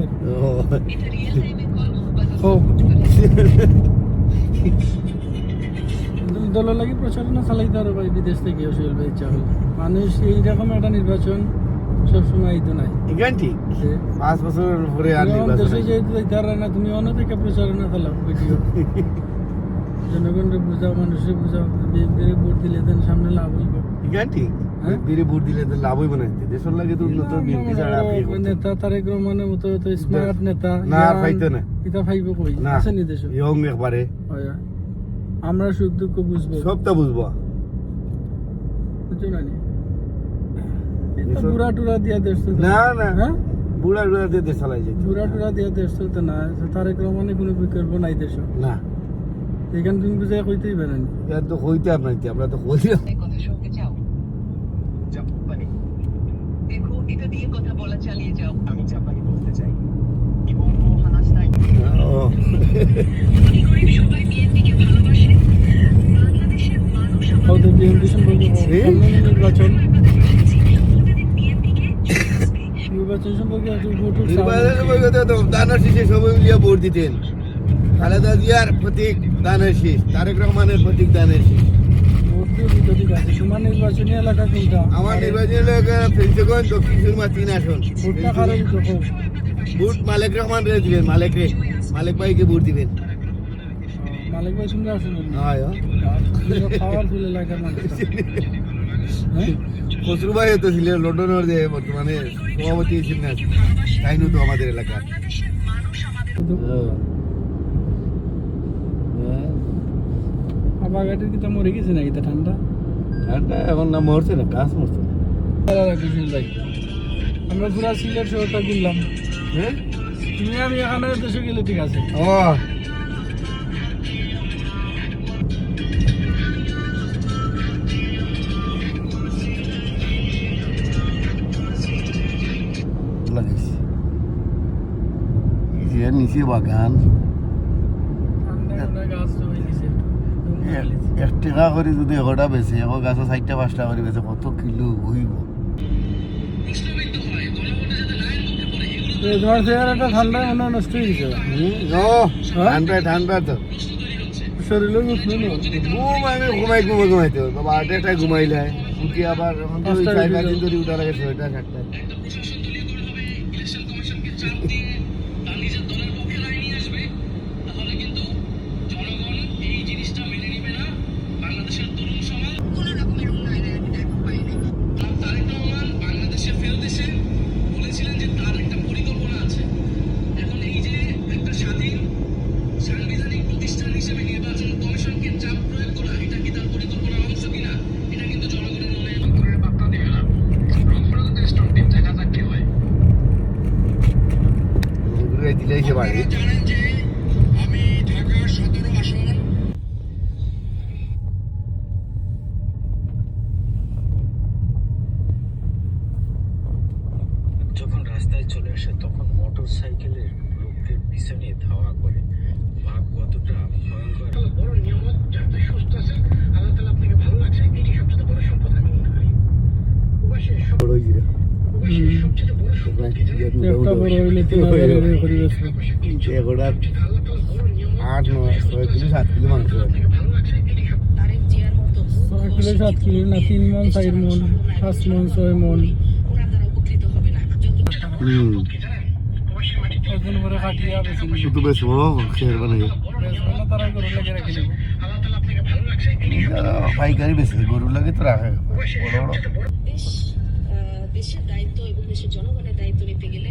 কই ও ও দলের লাগি প্রচারণা চালাইতে আরও ভাই বিদেশ থেকে সোহেল ভাই ইচ্ছা হলে। মানুষ এইরকম একটা নির্বাচন সবসময় তো নাই। ঠিক পাঁচ বছর পরে আর নির্বাচন দেশে যেহেতু না তুমি অন্য থেকে প্রচারণা চালাও ভিডিও জনগণকে বুঝাও মানুষের বুঝাও বিএনপির ভোট দিলে দেন সামনে লাভ হইব। হ্যাঁ? ভোট দিলে তো লাভই বানাইতে দেশের লাগে তো উন্নত বিএনপি ছাড়া আর নেতা তারেক রহমানের মতো তো স্মার্ট নেতা না, পাইতো না। এটা ফাইব কই? আছে নি দেশ? ইয়ং একবারে। আমরা সুখ দুঃখ বুঝব। সবটা বুঝব। বুঝছ না নি? এটা দেশের- বুড়া টুরা দিয়া দেশ তো না। না হ্যাঁ? বুড়া দিয়ে দেশ চালাই বুড়া টুরা দিয়া দেশ তো না। তারেক রহমানের কোনো বিকল্প নাই দেশ। না। এখানে তুমি বুঝাই কইতেই পারেন এটা তো হইতে আপনার আমরা তো হইতে কথা শুনতে চাও। জাপানি দেখো এটা দিয়ে কথা বলা চালিয়ে যাও। আমি জাপানি বলতে চাই। কি হানাস্তাই ও ধনী সবাই বিএনপিকে ভালোবাসে। বাংলাদেশের মানুষ হয়তো বিএনপি সম্পর্কে নির্বাচন নির্বাচন সম্পর্কে ভোট নির্বাচনের তো দানের শীষে সবাই মিলিয়ে ভোট দিতেন। খালেদা জিয়ার প্রতীক দানের শীষ তারেক রহমানের প্রতীক দানের শীষ। এলাকা আমার নির্বাচনী এলাকা দক্ষিণ সুরমা তিন আসন। ভোট মালিক রহমান রে দিবেন মালিক রে। মালিক ভাইকে ভোট দিবেন। মালিক ভাই শুনতে আসুন পাওয়ারফুল এলাকার মানুষ। হ্যাঁ? খসরু ভাই তো ছিলেন লন্ডনের যে বর্তমানে সভাপতি ছিলেন তাইনু তো আমাদের এলাকার গাড়ির কিতা মরে গেছে নাকি তা ঠান্ডা? ঠান্ডা এখন না মরছে না গাছ মরছে না। আমরা পুরা সিলেট শহরটা ঘুরলাম। হ্যাঁ তুমি আমি এখানে দেশে গেলে ঠিক আছে। ও। নিচে বাগান। গেছে এক- টাকা করে যদি এগারোটা বেছে এখন গাছে চারটা পাঁচটা করে বেছে কত কিলো হইব তোমার চেহারাটা ঠান্ডা মনে হয় নষ্ট হয়ে গেছে। ঠান্ডা ঠান্ডা তো। উঠল ঘুম আমি ঘুমাই ঘুমাই ঘুমাইতে হবে বাবা আটটায় ঘুমাইলে উঠি আবার এখন তো ওই পাঁচটায় চার পাঁচ দিন ধরে উঠা লাগে ছয়টা সাতটা কোনো রকমের উন্নয়নের আমি দেখো পাইনি বাংলাদেশে ফেল দেশে বলেছিলেন যে তার একটা পরিকল্পনা আছে এখন এই যে একটা স্বাধীন সাংবিধানিক প্রতিষ্ঠান হিসেবে নির্বাচন কমিশনকে চাপ প্রয়োগ করা এটা কি তার পরিকল্পনার অংশ কিনা এটা কিন্তু জনগণের মনে অন্তরের বার্তা দিয়ে গেলাম রংপুরে তো স্ট্রং টিম দেখা যাক কি হয় ঘুরে দিলেই সে বাড়ি জানেন যে আমি ঢাকার সতেরো আসন যখন রাস্তায় চলে আসে তখন মোটর সাইকেলের লোকদের পিছনে ধাওয়া করে। ভাব কতটা ভয়ঙ্কর। বড় নিয়ামত যাতে সুস্থ আছে আল্লাহ তালা আপনাকে ভালো লাগছে এটি সবচেয়ে বড় সম্পদ আমি মনে করি প্রবাসী বড় হইরা প্রবাসী সবচেয়ে বড় সম্পদ কি জানেন? একটা বড় হইলে তিন হাজার করে পরিবেশ এগারোটা আল্লাহ তালা বড় আট নয় ছয় কিলো সাত কিলো মাংস হয়। ছয় কিলো সাত কিলো না তিন মন চার মন পাঁচ মন ছয় মন। শুধু বেশ খেয়ার বানাই পাইকারি বেশি গরু লাগে তো রাখে। বড় বড়। দেশের দায়িত্ব এবং দেশের জনগণের দায়িত্ব নিতে গেলে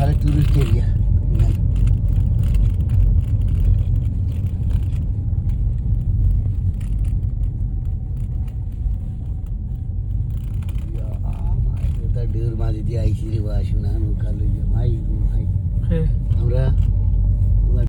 আরে টুরিস্ট এরিয়া ডেউর মাঝে দিয়ে আইসি রে বা শোনা নৌকা লইয়া ভাই। ভাই আমরা